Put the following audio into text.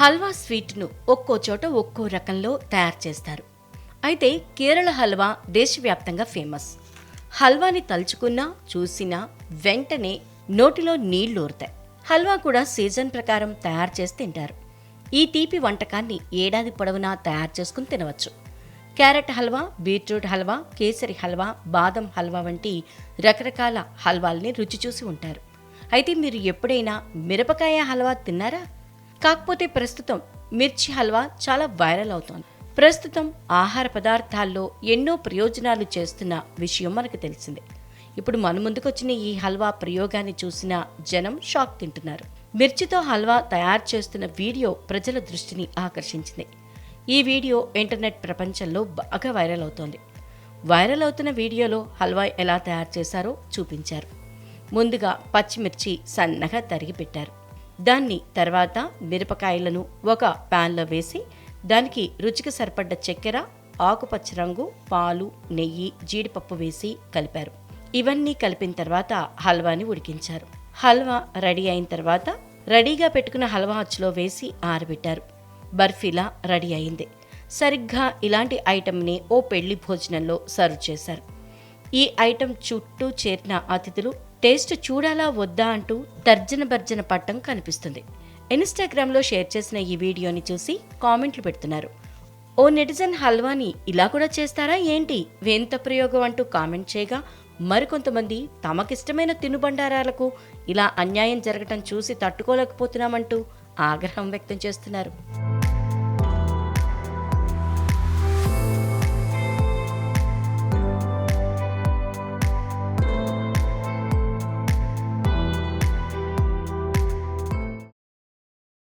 హల్వా స్వీట్ను ఒక్కో చోట ఒక్కో రకంలో తయారు చేస్తారు. అయితే కేరళ హల్వా దేశవ్యాప్తంగా ఫేమస్. హల్వాని తలుచుకున్నా చూసినా వెంటనే నోటిలో నీళ్ళూరుతాయి హల్వా కూడా సీజన్ ప్రకారం తయారు చేసి తింటారు. ఈ తీపి వంటకాన్ని ఏడాది పొడవునా తయారు చేసుకుని తినవచ్చు. క్యారెట్ హల్వా బీట్రూట్ హల్వా కేసరి హల్వా బాదం హల్వా వంటి రకరకాల హల్వాల్ని రుచి చూసి ఉంటారు. అయితే మీరు ఎప్పుడైనా మిరపకాయ హల్వా తిన్నారా? కాకపోతే ప్రస్తుతం మిర్చి హల్వా చాలా వైరల్ అవుతోంది. ప్రస్తుతం ఆహార పదార్థాల్లో ఎన్నో ప్రయోజనాలు చేస్తున్న విషయం మనకు తెలిసిందే. ఇప్పుడు మన ముందుకొచ్చిన ఈ హల్వా ప్రయోగాన్ని చూసిన జనం షాక్ తింటున్నారు. మిర్చితో హల్వా తయారు చేస్తున్న వీడియో ప్రజల దృష్టిని ఆకర్షించింది. ఈ వీడియో ఇంటర్నెట్ ప్రపంచంలో బాగా వైరల్ అవుతోంది. వైరల్ అవుతున్న వీడియోలో హల్వా ఎలా తయారు చేశారో చూపించారు. ముందుగా పచ్చిమిర్చి సన్నగా తరిగి పెట్టారు. దాన్ని తర్వాత మిరపకాయలను ఒక ప్యాన్లో వేసి దానికి రుచికి సరిపడ్డ చక్కెర ఆకుపచ్చ రంగు పాలు నెయ్యి జీడిపప్పు వేసి కలిపారు. ఇవన్నీ కలిపిన తర్వాత హల్వాని ఉడికించారు. హల్వా రెడీ అయిన తర్వాత రెడీగా పెట్టుకున్న హల్వా అచ్చులో వేసి ఆరబెట్టారు. బర్ఫీలా రెడీ అయింది. సరిగ్గా ఇలాంటి ఐటమ్ని ఓ పెళ్ళి భోజనంలో సర్వ్ చేశారు. ఈ ఐటెం చుట్టూ చేరిన అతిథులు టేస్ట్ చూడాలా వద్దా అంటూ తర్జన భర్జన పట్టం కనిపిస్తుంది. ఇన్స్టాగ్రామ్లో షేర్ చేసిన ఈ వీడియోని చూసి కామెంట్లు పెడుతున్నారు. ఓ నెటిజన్ హల్వాని ఇలా కూడా చేస్తారా ఏంటి? వింత ప్రయోగం అంటూ కామెంట్ చేయగా మరికొంతమంది తమకిష్టమైన తినుబండారాలకు ఇలా అన్యాయం జరగటం చూసి తట్టుకోలేకపోతున్నామంటూ ఆగ్రహం వ్యక్తం చేస్తున్నారు.